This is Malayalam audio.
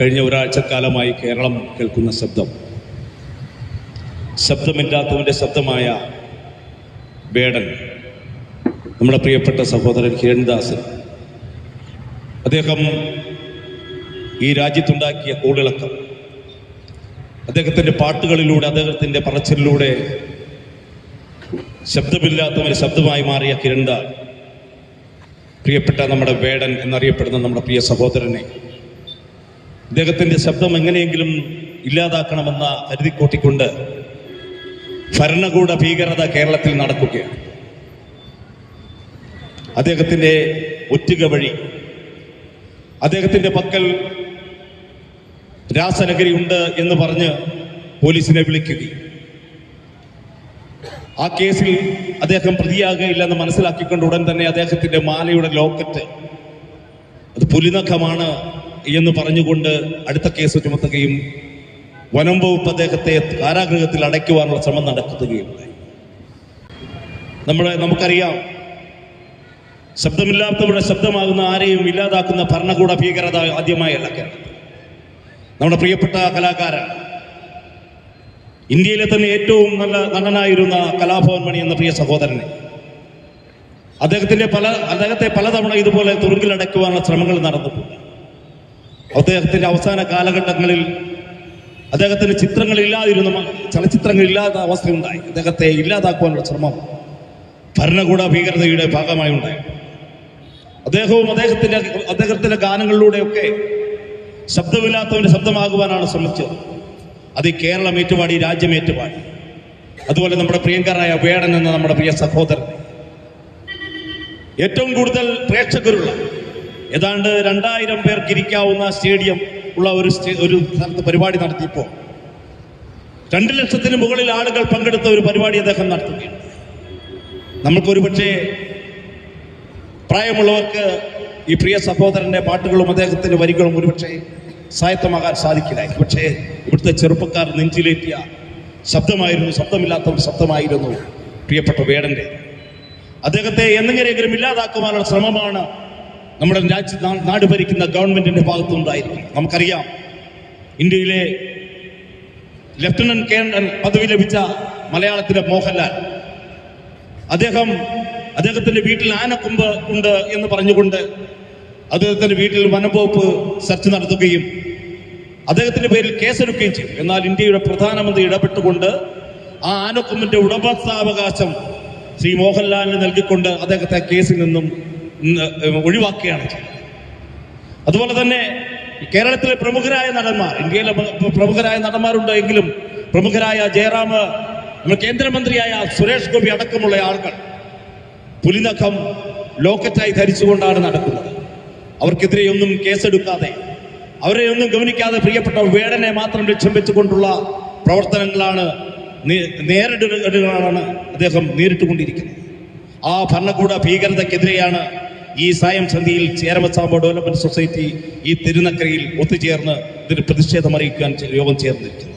കഴിഞ്ഞ ഒരാഴ്ചക്കാലമായി കേരളം കേൾക്കുന്ന ശബ്ദം. ശബ്ദമില്ലാത്തവന്റെ ശബ്ദമായ വേടൻ. നമ്മുടെ പ്രിയപ്പെട്ട സഹോദരൻ ഹിരൺദാസൻ അദ്ദേഹം ഈ രാജ്യത്തുണ്ടാക്കിയ കൂടിളക്കം അദ്ദേഹത്തിന്റെ പാട്ടുകളിലൂടെ അദ്ദേഹത്തിന്റെ പറച്ചിലൂടെ ശബ്ദമില്ലാത്തവന് ശബ്ദമായി മാറിയ കിരൺദാസ്. പ്രിയപ്പെട്ട നമ്മുടെ വേടൻ എന്നറിയപ്പെടുന്ന നമ്മുടെ പ്രിയ സഹോദരനെ അദ്ദേഹത്തിന്റെ ശബ്ദം എങ്ങനെയെങ്കിലും ഇല്ലാതാക്കണമെന്ന കരുതിക്കൂട്ടിക്കൊണ്ട് ഭരണകൂട ഭീകരത കേരളത്തിൽ നടക്കുകയാണ്. അദ്ദേഹത്തിന്റെ ഒറ്റുക വഴി അദ്ദേഹത്തിന്റെ പക്കൽ രാസലഹരി ഉണ്ട് എന്ന് പറഞ്ഞ് പോലീസിനെ വിളിക്കുകയും. ആ കേസിൽ അദ്ദേഹം പ്രതിയാകുകയില്ലെന്ന് മനസ്സിലാക്കിക്കൊണ്ട് ഉടൻ തന്നെ അദ്ദേഹത്തിന്റെ മാലയുടെ ലോക്കറ്റ് അത് പുലിനഖമാണ് എന്ന് പറഞ്ഞുകൊണ്ട് അടുത്ത കേസ് ചുമത്തുകയും വനം വകുപ്പ് അദ്ദേഹത്തെ കാരാഗൃഹത്തിൽ അടയ്ക്കുവാനുള്ള ശ്രമം നടത്തുകയും നമ്മുടെ നമുക്കറിയാം ശബ്ദമില്ലാത്തവരുടെ ശബ്ദമാകുന്ന ആരെയും ഇല്ലാതാക്കുന്ന ഭരണകൂട ഭീകരത ആദ്യമായല്ല കേരളത്തിൽ. നമ്മുടെ പ്രിയപ്പെട്ട കലാകാരൻ ഇന്ത്യയിലെ തന്നെ ഏറ്റവും നല്ല നടനായിരുന്ന കലാഭവൻ മണി എന്ന പ്രിയ സഹോദരനെ അദ്ദേഹത്തിന്റെ പല അദ്ദേഹത്തെ പലതവണ ഇതുപോലെ തുറുങ്കിലടയ്ക്കുവാനുള്ള ശ്രമങ്ങൾ നടന്നിട്ടുണ്ട്. അദ്ദേഹത്തിന്റെ അവസാന കാലഘട്ടങ്ങളിൽ അദ്ദേഹത്തിന് ചിത്രങ്ങൾ ചിത്രങ്ങളില്ലാതിരുന്ന ഇല്ലാത്ത അവസ്ഥ ഉണ്ടായി അദ്ദേഹത്തെ ഇല്ലാതാക്കുവാനുള്ള ശ്രമം ഭരണകൂട ഭീകരതയുടെ ഭാഗമായി ഉണ്ടായി. അദ്ദേഹവും അദ്ദേഹത്തിന്റെ അദ്ദേഹത്തിന്റെ ഗാനങ്ങളിലൂടെയൊക്കെ ശബ്ദമില്ലാത്തവന്റെ ശബ്ദമാകുവാനാണ് ശ്രമിച്ചത്. അത് ഈ കേരളം ഏറ്റുപാടി രാജ്യം ഏറ്റുപാടി. അതുപോലെ നമ്മുടെ പ്രിയങ്കരനായ വേടൻ എന്ന നമ്മുടെ പ്രിയ സഹോദരൻ. ഏറ്റവും കൂടുതൽ പ്രേക്ഷകരുള്ള ഏതാണ്ട് രണ്ടായിരം പേർക്ക് ഇരിക്കാവുന്ന സ്റ്റേഡിയം ഉള്ള ഒരു ഒരു സ്ഥലത്ത് പരിപാടി നടത്തിയപ്പോൾ രണ്ട് ലക്ഷത്തിന് മുകളിൽ ആളുകൾ പങ്കെടുത്ത ഒരു പരിപാടി അദ്ദേഹം നടത്തുകയാണ്. നമുക്കൊരു പക്ഷേ പ്രായമുള്ളവർക്ക് ഈ പ്രിയ സഹോദരന്റെ പാട്ടുകളും അദ്ദേഹത്തിന്റെ വരികളും ഒരുപക്ഷെ സായത്തമാകാൻ സാധിക്കില്ല. പക്ഷേ ഇവിടുത്തെ ചെറുപ്പക്കാർ നെഞ്ചിലേറ്റിയ ശബ്ദമായിരുന്നു ശബ്ദമില്ലാത്ത ഒരു ശബ്ദമായിരുന്നു പ്രിയപ്പെട്ട വേടന്റെ അദ്ദേഹത്തെ എന്നെങ്ങനെയെങ്കിലും ഇല്ലാതാക്കുവാനുള്ള ശ്രമമാണ് നമ്മുടെ രാജ്യ നാട് ഭരിക്കുന്ന ഗവൺമെന്റിന്റെ ഭാഗത്തുനിന്നുണ്ടായിരിക്കും. നമുക്കറിയാം ഇന്ത്യയിലെ ലഫ്റ്റനന്റ് കേണൽ പദവി ലഭിച്ച മലയാളത്തിലെ മോഹൻലാൽ. അദ്ദേഹം അദ്ദേഹത്തിന്റെ വീട്ടിൽ ആനക്കൊമ്പ് ഉണ്ട് എന്ന് പറഞ്ഞുകൊണ്ട് അദ്ദേഹത്തിന്റെ വീട്ടിൽ വനംവകുപ്പ് സെർച്ച് നടത്തുകയും അദ്ദേഹത്തിന്റെ പേരിൽ കേസെടുക്കുകയും ചെയ്യും എന്നാൽ ഇന്ത്യയുടെ പ്രധാനമന്ത്രി ഇടപെട്ടുകൊണ്ട് ആ ആനക്കൊമ്പിന്റെ ഉടമസ്ഥാവകാശം ശ്രീ മോഹൻലാലിന് നൽകിക്കൊണ്ട് അദ്ദേഹത്തെ കേസിൽ നിന്നും ഒഴിവാക്കുകയാണ് ചെയ്യുന്നത്. അതുപോലെ തന്നെ കേരളത്തിലെ പ്രമുഖരായ നടന്മാർ ഇന്ത്യയിലെ പ്രമുഖരായ നടന്മാരുണ്ട് എങ്കിലും പ്രമുഖരായ ജയറാം നമ്മുടെ കേന്ദ്രമന്ത്രിയായ സുരേഷ് ഗോപി അടക്കമുള്ള ആളുകൾ പുലിനഖം ലോക്കറ്റായി ധരിച്ചുകൊണ്ടാണ് നടക്കുന്നത്. അവർക്കെതിരെയൊന്നും കേസെടുക്കാതെ അവരെ ഒന്നും ഗവനിക്കാതെ പ്രിയപ്പെട്ട വേടനെ മാത്രം ലക്ഷ്യം വെച്ചുകൊണ്ടുള്ള പ്രവർത്തനങ്ങളാണ് നേരിടുകളാണ് അദ്ദേഹം നേരിട്ടുകൊണ്ടിരിക്കുന്നത്. ആ ഭരണകൂട ഭീകരതയ്ക്കെതിരെയാണ് ഈ സായം സന്ധിയിൽ ചേരമസാമ്പ ഡെവലപ്മെന്റ് സൊസൈറ്റി ഈ തിരുനക്കരയിൽ ഒത്തുചേർന്ന് ഇതിന് പ്രതിഷേധം അറിയിക്കാൻ യോഗം ചേർന്നിരിക്കുന്നത്.